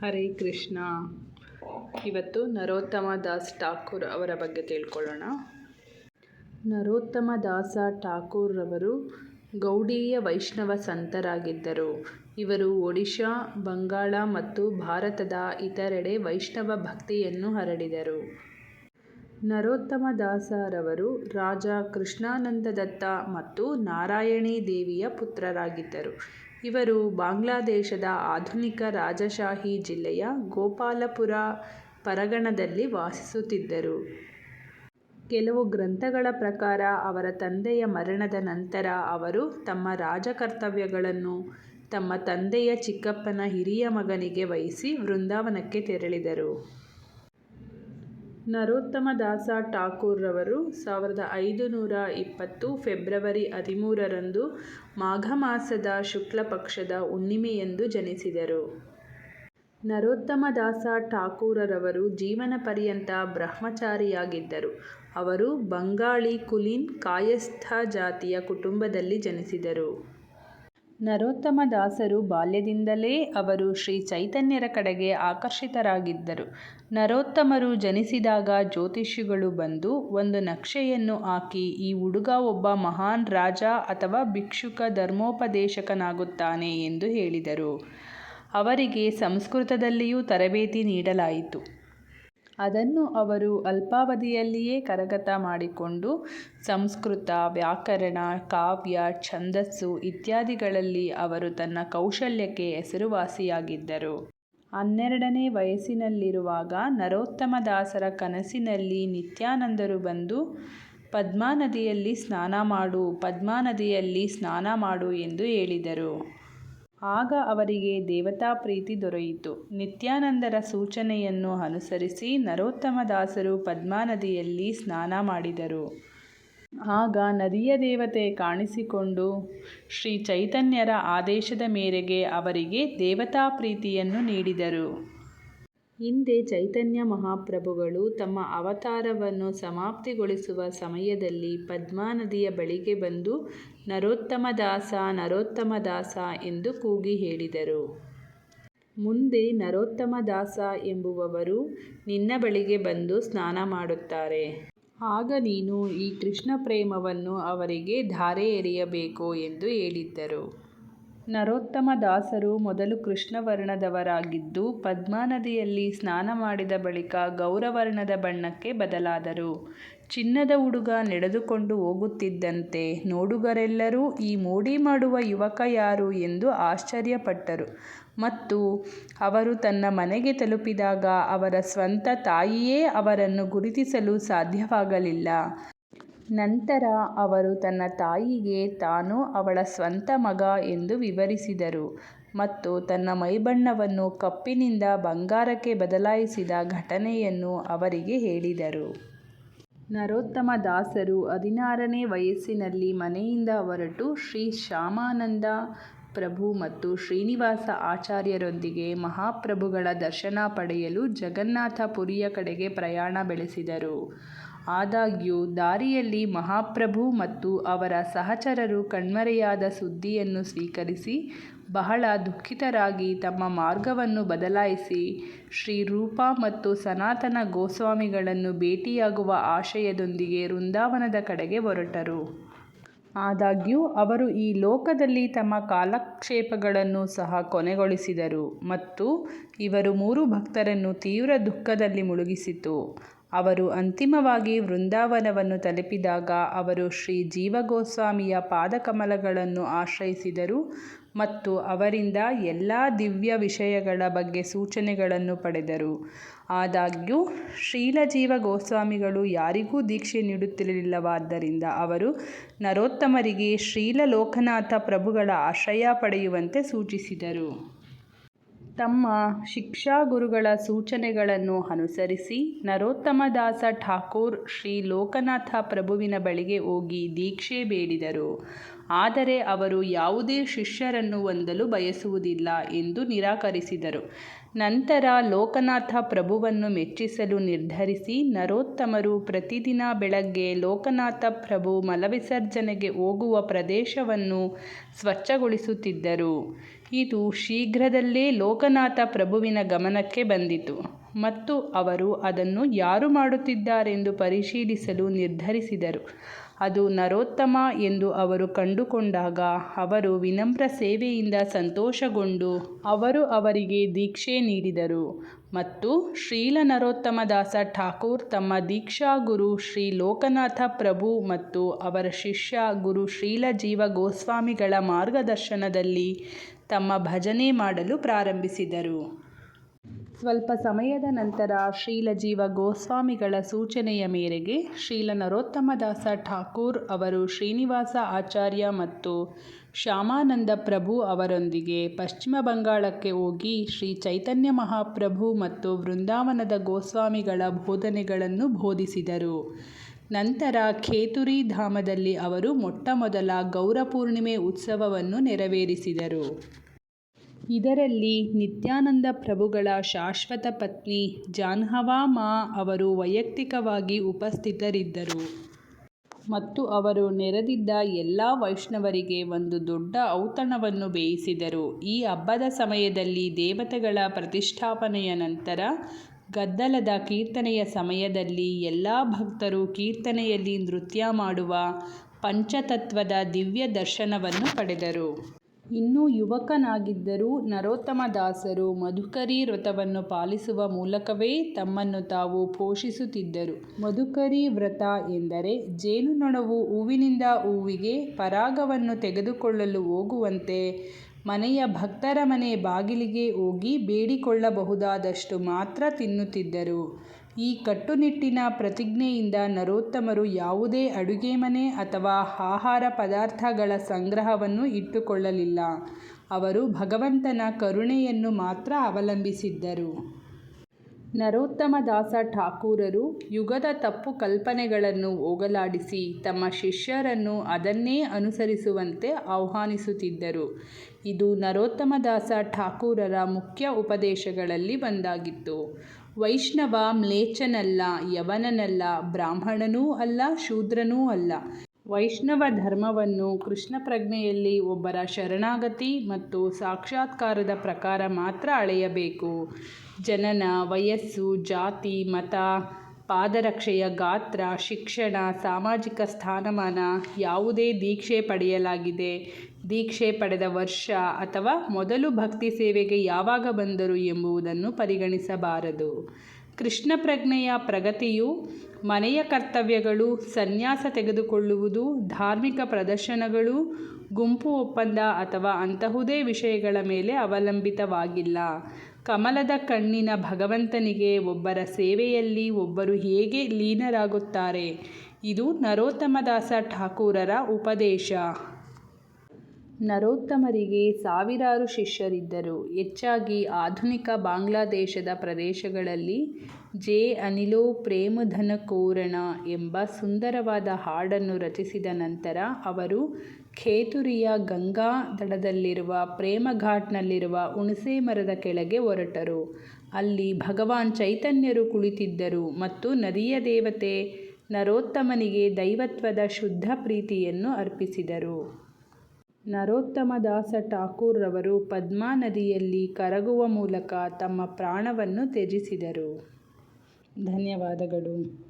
ಹರೇ ಕೃಷ್ಣ. ಇವತ್ತು ನರೋತ್ತಮ ದಾಸ್ ಠಾಕೂರ್ ಅವರ ಬಗ್ಗೆ ತಿಳ್ಕೊಳ್ಳೋಣ. ನರೋತ್ತಮ ದಾಸ ಠಾಕೂರ್ರವರು ಗೌಡೀಯ ವೈಷ್ಣವ ಸಂತರಾಗಿದ್ದರು. ಇವರು ಒಡಿಶಾ, ಬಂಗಾಳ ಮತ್ತು ಭಾರತದ ಇತರೆಡೆ ವೈಷ್ಣವ ಭಕ್ತಿಯನ್ನು ಹರಡಿದರು. ನರೋತ್ತಮ ದಾಸರವರು ರಾಜ ಕೃಷ್ಣಾನಂದದತ್ತ ಮತ್ತು ನಾರಾಯಣಿ ದೇವಿಯ ಪುತ್ರರಾಗಿದ್ದರು. ಇವರು ಬಾಂಗ್ಲಾದೇಶದ ಆಧುನಿಕ ರಾಜಶಾಹಿ ಜಿಲ್ಲೆಯ ಗೋಪಾಲಪುರ ಪರಗಣದಲ್ಲಿ ವಾಸಿಸುತ್ತಿದ್ದರು. ಕೆಲವು ಗ್ರಂಥಗಳ ಪ್ರಕಾರ ಅವರ ತಂದೆಯ ಮರಣದ ನಂತರ ಅವರು ತಮ್ಮ ರಾಜಕರ್ತವ್ಯಗಳನ್ನು ತಮ್ಮ ತಂದೆಯ ಚಿಕ್ಕಪ್ಪನ ಹಿರಿಯ ಮಗನಿಗೆ ವಹಿಸಿ ವೃಂದಾವನಕ್ಕೆ ತೆರಳಿದರು. ನರೋತ್ತಮ ದಾಸ ಠಾಕೂರ್ರವರು ಸಾವಿರದ ಐದುನೂರ ಇಪ್ಪತ್ತು ಫೆಬ್ರವರಿ ಹದಿಮೂರರಂದು ಮಾಘ ಮಾಸದ ಶುಕ್ಲ ಪಕ್ಷದ ಹುಣ್ಣಿಮೆಯಂದು ಜನಿಸಿದರು. ನರೋತ್ತಮ ದಾಸ ಠಾಕೂರರವರು ಜೀವನ ಪರ್ಯಂತ ಬ್ರಹ್ಮಚಾರಿಯಾಗಿದ್ದರು. ಅವರು ಬಂಗಾಳಿ ಕುಲೀನ್ ಕಾಯಸ್ಥ ಜಾತಿಯ ಕುಟುಂಬದಲ್ಲಿ ಜನಿಸಿದರು. ನರೋತ್ತಮ ದಾಸರು ಬಾಲ್ಯದಿಂದಲೇ ಅವರು ಶ್ರೀ ಚೈತನ್ಯರ ಕಡೆಗೆ ಆಕರ್ಷಿತರಾಗಿದ್ದರು. ನರೋತ್ತಮರು ಜನಿಸಿದಾಗ ಜ್ಯೋತಿಷಿಗಳು ಬಂದು ಒಂದು ನಕ್ಷೆಯನ್ನು ಹಾಕಿ, ಈ ಹುಡುಗ ಒಬ್ಬ ಮಹಾನ್ ರಾಜ ಅಥವಾ ಭಿಕ್ಷುಕ ಧರ್ಮೋಪದೇಶಕನಾಗುತ್ತಾನೆ ಎಂದು ಹೇಳಿದರು. ಅವರಿಗೆ ಸಂಸ್ಕೃತದಲ್ಲಿಯೂ ತರಬೇತಿ ನೀಡಲಾಯಿತು. ಅದನ್ನು ಅವರು ಅಲ್ಪಾವಧಿಯಲ್ಲಿಯೇ ಕರಗತ ಮಾಡಿಕೊಂಡು ಸಂಸ್ಕೃತ, ವ್ಯಾಕರಣ, ಕಾವ್ಯ, ಛಂದಸ್ಸು ಇತ್ಯಾದಿಗಳಲ್ಲಿ ಅವರು ತನ್ನ ಕೌಶಲ್ಯಕ್ಕೆ ಹೆಸರುವಾಸಿಯಾಗಿದ್ದರು. ಹನ್ನೆರಡನೇ ವಯಸ್ಸಿನಲ್ಲಿರುವಾಗ ನರೋತ್ತಮ ದಾಸರ ಕನಸಿನಲ್ಲಿ ನಿತ್ಯಾನಂದರು ಬಂದು ಪದ್ಮಾನದಿಯಲ್ಲಿ ಸ್ನಾನ ಮಾಡು ಪದ್ಮಾನದಿಯಲ್ಲಿ ಸ್ನಾನ ಮಾಡು ಎಂದು ಹೇಳಿದರು. ಆಗ ಅವರಿಗೆ ದೇವತಾ ಪ್ರೀತಿ ದೊರೆಯಿತು. ನಿತ್ಯಾನಂದರ ಸೂಚನೆಯನ್ನು ಅನುಸರಿಸಿ ನರೋತ್ತಮ ದಾಸರು ಪದ್ಮಾ ನದಿಯಲ್ಲಿ ಸ್ನಾನ ಮಾಡಿದರು. ಆಗ ನದಿಯ ದೇವತೆ ಕಾಣಿಸಿಕೊಂಡು ಶ್ರೀ ಚೈತನ್ಯರ ಆದೇಶದ ಮೇರೆಗೆ ಅವರಿಗೆ ದೇವತಾ ಪ್ರೀತಿಯನ್ನು ನೀಡಿದರು. ಹಿಂದೆ ಚೈತನ್ಯ ಮಹಾಪ್ರಭುಗಳು ತಮ್ಮ ಅವತಾರವನ್ನು ಸಮಾಪ್ತಿಗೊಳಿಸುವ ಸಮಯದಲ್ಲಿ ಪದ್ಮಾ ನದಿಯ ಬಳಿಗೆ ಬಂದು, ನರೋತ್ತಮ ದಾಸ ನರೋತ್ತಮ ದಾಸ ಎಂದು ಕೂಗಿ ಹೇಳಿದರು. ಮುಂದೆ, ನರೋತ್ತಮ ದಾಸ ಎಂಬುವವರು ನಿನ್ನ ಬಳಿಗೆ ಬಂದು ಸ್ನಾನ ಮಾಡುತ್ತಾರೆ. ಆಗ ನೀನು ಈ ಕೃಷ್ಣ ಪ್ರೇಮವನ್ನು ಅವರಿಗೆ ಧಾರೆ ಎರೆಯಬೇಕು ಎಂದು ಹೇಳಿದ್ದರು. ನರೋತ್ತಮ ದಾಸರು ಮೊದಲು ಕೃಷ್ಣವರ್ಣದವರಾಗಿದ್ದು ಪದ್ಮಾನದಿಯಲ್ಲಿ ಸ್ನಾನ ಮಾಡಿದ ಬಳಿಕ ಗೌರವರ್ಣದ ಬಣ್ಣಕ್ಕೆ ಬದಲಾದರು. ಚಿನ್ನದ ಹುಡುಗ ನಡೆದುಕೊಂಡು ಹೋಗುತ್ತಿದ್ದಂತೆ ನೋಡುಗರೆಲ್ಲರೂ ಈ ಮೋಡಿ ಮಾಡುವ ಯುವಕ ಯಾರು ಎಂದು ಆಶ್ಚರ್ಯಪಟ್ಟರು. ಮತ್ತು ಅವರು ತನ್ನ ಮನೆಗೆ ತಲುಪಿದಾಗ ಅವರ ಸ್ವಂತ ತಾಯಿಯೇ ಅವರನ್ನು ಗುರುತಿಸಲು ಸಾಧ್ಯವಾಗಲಿಲ್ಲ. ನಂತರ ಅವರು ತನ್ನ ತಾಯಿಗೆ ತಾನು ಅವಳ ಸ್ವಂತ ಮಗ ಎಂದು ವಿವರಿಸಿದರು ಮತ್ತು ತನ್ನ ಮೈಬಣ್ಣವನ್ನು ಕಪ್ಪಿನಿಂದ ಬಂಗಾರಕ್ಕೆ ಬದಲಾಯಿಸಿದ ಘಟನೆಯನ್ನು ಅವರಿಗೆ ಹೇಳಿದರು. ನರೋತ್ತಮ ದಾಸರು ಹದಿನಾರನೇ ವಯಸ್ಸಿನಲ್ಲಿ ಮನೆಯಿಂದ ಹೊರಟು ಶ್ರೀ ಶ್ಯಾಮಾನಂದ ಪ್ರಭು ಮತ್ತು ಶ್ರೀನಿವಾಸ ಆಚಾರ್ಯರೊಂದಿಗೆ ಮಹಾಪ್ರಭುಗಳ ದರ್ಶನ ಪಡೆಯಲು ಜಗನ್ನಾಥ ಪುರಿಯ ಕಡೆಗೆ ಪ್ರಯಾಣ ಬೆಳೆಸಿದರು. ಆದಾಗ್ಯೂ ದಾರಿಯಲ್ಲಿ ಮಹಾಪ್ರಭು ಮತ್ತು ಅವರ ಸಹಚರರು ಕಣ್ಮರೆಯಾದ ಸುದ್ದಿಯನ್ನು ಸ್ವೀಕರಿಸಿ ಬಹಳ ದುಃಖಿತರಾಗಿ ತಮ್ಮ ಮಾರ್ಗವನ್ನು ಬದಲಾಯಿಸಿ ಶ್ರೀ ರೂಪ ಮತ್ತು ಸನಾತನ ಗೋಸ್ವಾಮಿಗಳನ್ನು ಭೇಟಿಯಾಗುವ ಆಶಯದೊಂದಿಗೆ ವೃಂದಾವನದ ಕಡೆಗೆ ಹೊರಟರು. ಆದಾಗ್ಯೂ ಅವರು ಈ ಲೋಕದಲ್ಲಿ ತಮ್ಮ ಕಾಲಕ್ಷೇಪಗಳನ್ನು ಸಹ ಕೊನೆಗೊಳಿಸಿದರು ಮತ್ತು ಇವರು ಮೂರು ಭಕ್ತರನ್ನು ತೀವ್ರ ದುಃಖದಲ್ಲಿ ಮುಳುಗಿಸಿತು. ಅವರು ಅಂತಿಮವಾಗಿ ವೃಂದಾವನವನ್ನು ತಲುಪಿದಾಗ ಅವರು ಶ್ರೀ ಜೀವಗೋಸ್ವಾಮಿಯ ಪಾದಕಮಲಗಳನ್ನು ಆಶ್ರಯಿಸಿದರು ಮತ್ತು ಅವರಿಂದ ಎಲ್ಲ ದಿವ್ಯ ವಿಷಯಗಳ ಬಗ್ಗೆ ಸೂಚನೆಗಳನ್ನು ಪಡೆದರು. ಆದಾಗ್ಯೂ ಶ್ರೀಲಜೀವ ಗೋಸ್ವಾಮಿಗಳು ಯಾರಿಗೂ ದೀಕ್ಷೆ ನೀಡುತ್ತಿರಲಿಲ್ಲವಾದ್ದರಿಂದ ಅವರು ನರೋತ್ತಮರಿಗೆ ಶ್ರೀಲ ಲೋಕನಾಥ ಪ್ರಭುಗಳ ಆಶ್ರಯ ಪಡೆಯುವಂತೆ ಸೂಚಿಸಿದರು. ತಮ್ಮ ಶಿಕ್ಷಾಗುರುಗಳ ಸೂಚನೆಗಳನ್ನು ಅನುಸರಿಸಿ ನರೋತ್ತಮ ದಾಸ ಠಾಕೂರ್ ಶ್ರೀ ಲೋಕನಾಥ ಪ್ರಭುವಿನ ಬಳಿಗೆ ಹೋಗಿ ದೀಕ್ಷೆ ಬೇಡಿದರು. ಆದರೆ ಅವರು ಯಾವುದೇ ಶಿಷ್ಯರನ್ನು ಹೊಂದಲು ಬಯಸುವುದಿಲ್ಲ ಎಂದು ನಿರಾಕರಿಸಿದರು. ನಂತರ ಲೋಕನಾಥ ಪ್ರಭುವನ್ನು ಮೆಚ್ಚಿಸಲು ನಿರ್ಧರಿಸಿ ನರೋತ್ತಮರು ಪ್ರತಿದಿನ ಬೆಳಗ್ಗೆ ಲೋಕನಾಥ ಪ್ರಭು ಮಲವಿಸರ್ಜನೆಗೆ ಹೋಗುವ ಪ್ರದೇಶವನ್ನು ಸ್ವಚ್ಛಗೊಳಿಸುತ್ತಿದ್ದರು. ಇದು ಶೀಘ್ರದಲ್ಲೇ ಲೋಕನಾಥ ಪ್ರಭುವಿನ ಗಮನಕ್ಕೆ ಬಂದಿತು. ಮತ್ತು ಅವರು ಅದನ್ನು ಯಾರು ಮಾಡುತ್ತಿದ್ದಾರೆಂದು ಪರಿಶೀಲಿಸಲು ನಿರ್ಧರಿಸಿದರು. ಅದು ನರೋತ್ತಮ ಎಂದು ಅವರು ಕಂಡುಕೊಂಡಾಗ ಅವರು ವಿನಮ್ರ ಸೇವೆಯಿಂದ ಸಂತೋಷಗೊಂಡು ಅವರು ಅವರಿಗೆ ದೀಕ್ಷೆ ನೀಡಿದರು. ಮತ್ತು ಶ್ರೀಲ ನರೋತ್ತಮ ದಾಸ ಠಾಕೂರ್ ತಮ್ಮ ದೀಕ್ಷಾ ಗುರು ಶ್ರೀ ಲೋಕನಾಥ ಪ್ರಭು ಮತ್ತು ಅವರ ಶಿಷ್ಯ ಗುರು ಶ್ರೀಲ ಜೀವ ಗೋಸ್ವಾಮಿಗಳ ಮಾರ್ಗದರ್ಶನದಲ್ಲಿ ತಮ್ಮ ಭಜನೆ ಮಾಡಲು ಪ್ರಾರಂಭಿಸಿದರು. ಸ್ವಲ್ಪ ಸಮಯದ ನಂತರ ಶ್ರೀಲಜೀವ ಗೋಸ್ವಾಮಿಗಳ ಸೂಚನೆಯ ಮೇರೆಗೆ ಶ್ರೀಲ ನರೋತ್ತಮದಾಸ ಠಾಕೂರ್ ಅವರು ಶ್ರೀನಿವಾಸ ಆಚಾರ್ಯ ಮತ್ತು ಶ್ಯಾಮಾನಂದ ಪ್ರಭು ಅವರೊಂದಿಗೆ ಪಶ್ಚಿಮ ಬಂಗಾಳಕ್ಕೆ ಹೋಗಿ ಶ್ರೀ ಚೈತನ್ಯ ಮಹಾಪ್ರಭು ಮತ್ತು ವೃಂದಾವನದ ಗೋಸ್ವಾಮಿಗಳ ಬೋಧನೆಗಳನ್ನು ಬೋಧಿಸಿದರು. ನಂತರ ಖೇತುರಿ ಧಾಮದಲ್ಲಿ ಅವರು ಮೊಟ್ಟಮೊದಲ ಗೌರಪೂರ್ಣಿಮೆ ಉತ್ಸವವನ್ನು ನೆರವೇರಿಸಿದರು. ಇದರಲ್ಲಿ ನಿತ್ಯಾನಂದ ಪ್ರಭುಗಳ ಶಾಶ್ವತ ಪತ್ನಿ ಜಾನ್ಹವಾ ಮಾ ಅವರು ವೈಯಕ್ತಿಕವಾಗಿ ಉಪಸ್ಥಿತರಿದ್ದರು. ಮತ್ತು ಅವರು ನೆರೆದಿದ್ದ ಎಲ್ಲ ವೈಷ್ಣವರಿಗೆ ಒಂದು ದೊಡ್ಡ ಔತಣವನ್ನು ಬೇಯಿಸಿದರು. ಈ ಹಬ್ಬದ ಸಮಯದಲ್ಲಿ ದೇವತೆಗಳ ಪ್ರತಿಷ್ಠಾಪನೆಯ ನಂತರ ಗದ್ದಲದ ಕೀರ್ತನೆಯ ಸಮಯದಲ್ಲಿ ಎಲ್ಲ ಭಕ್ತರು ಕೀರ್ತನೆಯಲ್ಲಿ ನೃತ್ಯ ಮಾಡುವ ಪಂಚತತ್ವದ ದಿವ್ಯ ದರ್ಶನವನ್ನು ಪಡೆದರು. ಇನ್ನೂ ಯುವಕನಾಗಿದ್ದರೂ ನರೋತ್ತಮ ದಾಸರು ಮಧುಕರಿ ವ್ರತವನ್ನು ಪಾಲಿಸುವ ಮೂಲಕವೇ ತಮ್ಮನ್ನು ತಾವು ಪೋಷಿಸುತ್ತಿದ್ದರು. ಮಧುಕರಿ ವ್ರತ ಎಂದರೆ ಜೇನುನೊಣವು ಹೂವಿನಿಂದ ಹೂವಿಗೆ ಪರಾಗವನ್ನು ತೆಗೆದುಕೊಳ್ಳಲು ಹೋಗುವಂತೆ ಮನೆಯ ಭಕ್ತರ ಮನೆ ಬಾಗಿಲಿಗೆ ಹೋಗಿ ಬೇಡಿಕೊಳ್ಳಬಹುದಾದಷ್ಟು ಮಾತ್ರ ತಿನ್ನುತ್ತಿದ್ದರು. ಈ ಕಟ್ಟುನಿಟ್ಟಿನ ಪ್ರತಿಜ್ಞೆಯಿಂದ ನರೋತ್ತಮರು ಯಾವುದೇ ಅಡುಗೆ ಮನೆ ಅಥವಾ ಆಹಾರ ಪದಾರ್ಥಗಳ ಸಂಗ್ರಹವನ್ನು ಇಟ್ಟುಕೊಳ್ಳಲಿಲ್ಲ. ಅವರು ಭಗವಂತನ ಕರುಣೆಯನ್ನು ಮಾತ್ರ ಅವಲಂಬಿಸಿದ್ದರು. ನರೋತ್ತಮ ದಾಸ ಠಾಕೂರರು ಯುಗದ ತಪ್ಪು ಕಲ್ಪನೆಗಳನ್ನು ಹೋಗಲಾಡಿಸಿ ತಮ್ಮ ಶಿಷ್ಯರನ್ನು ಅದನ್ನೇ ಅನುಸರಿಸುವಂತೆ ಆಹ್ವಾನಿಸುತ್ತಿದ್ದರು. ಇದು ನರೋತ್ತಮದಾಸ ಠಾಕೂರರ ಮುಖ್ಯ ಉಪದೇಶಗಳಲ್ಲಿ ಒಂದಾಗಿತ್ತು. ವೈಷ್ಣವ ಮ್ಲೇಚ್ಛನಲ್ಲ, ಯವನನಲ್ಲ, ಬ್ರಾಹ್ಮಣನೂ ಅಲ್ಲ, ಶೂದ್ರನೂ ಅಲ್ಲ. ವೈಷ್ಣವ ಧರ್ಮವನ್ನು ಕೃಷ್ಣ ಪ್ರಜ್ಞೆಯಲ್ಲಿ ಒಬ್ಬರ ಶರಣಾಗತಿ ಮತ್ತು ಸಾಕ್ಷಾತ್ಕಾರದ ಪ್ರಕಾರ ಮಾತ್ರ ಅಳೆಯಬೇಕು. ಜನನ, ವಯಸ್ಸು, ಜಾತಿ, ಮತ, ಪಾದರಕ್ಷೆಯ ಗಾತ್ರ, ಶಿಕ್ಷಣ, ಸಾಮಾಜಿಕ ಸ್ಥಾನಮಾನ ಯಾವುದೇ ದೀಕ್ಷೆ ಪಡೆಯಲಾಗಿದೆ. ದೀಕ್ಷೆ ಪಡೆದ ವರ್ಷ ಅಥವಾ ಮೊದಲು ಭಕ್ತಿ ಸೇವೆಗೆ ಯಾವಾಗ ಬಂದರು ಎಂಬುದನ್ನು ಪರಿಗಣಿಸಬಾರದು. ಕೃಷ್ಣ ಪ್ರಜ್ಞೆಯ ಪ್ರಗತಿಯು ಮನೆಯ ಕರ್ತವ್ಯಗಳು, ಸನ್ಯಾಸ ತೆಗೆದುಕೊಳ್ಳುವುದು, ಧಾರ್ಮಿಕ ಪ್ರದರ್ಶನಗಳು, ಗುಂಪು ಒಪ್ಪಂದ ಅಥವಾ ಅಂತಹುದೇ ವಿಷಯಗಳ ಮೇಲೆ ಅವಲಂಬಿತವಾಗಿಲ್ಲ. ಕಮಲದ ಕಣ್ಣಿನ ಭಗವಂತನಿಗೆ ಒಬ್ಬರ ಸೇವೆಯಲ್ಲಿ ಒಬ್ಬರು ಹೇಗೆ ಲೀನರಾಗುತ್ತಾರೆ? ಇದು ನರೋತ್ತಮದಾಸ ಠಾಕೂರರ ಉಪದೇಶ. ನರೋತ್ತಮರಿಗೆ ಸಾವಿರಾರು ಶಿಷ್ಯರಿದ್ದರು. ಹೆಚ್ಚಾಗಿ ಆಧುನಿಕ ಬಾಂಗ್ಲಾದೇಶದ ಪ್ರದೇಶಗಳಲ್ಲಿ ಜೆ. ಅನಿಲೋ ಪ್ರೇಮಧನ ಕೋರಣ ಎಂಬ ಸುಂದರವಾದ ಹಾಡನ್ನು ರಚಿಸಿದ ನಂತರ ಅವರು ಖೇತುರಿಯ ಗಂಗಾ ದಡದಲ್ಲಿರುವ ಪ್ರೇಮಘಾಟ್ನಲ್ಲಿರುವ ಹುಣಸೆ ಮರದ ಕೆಳಗೆ ಹೊರಟರು. ಅಲ್ಲಿ ಭಗವಾನ್ ಚೈತನ್ಯರು ಕುಳಿತಿದ್ದರು ಮತ್ತು ನದಿಯ ದೇವತೆ ನರೋತ್ತಮನಿಗೆ ದೈವತ್ವದ ಶುದ್ಧ ಪ್ರೀತಿಯನ್ನು ಅರ್ಪಿಸಿದರು. ನರೋತ್ತಮದಾಸ ಠಾಕೂರ್ ರವರು ಪದ್ಮಾ ನದಿಯಲ್ಲಿ ಕರಗುವ ಮೂಲಕ ತಮ್ಮ ಪ್ರಾಣವನ್ನು ತ್ಯಜಿಸಿದರು. ಧನ್ಯವಾದಗಳು.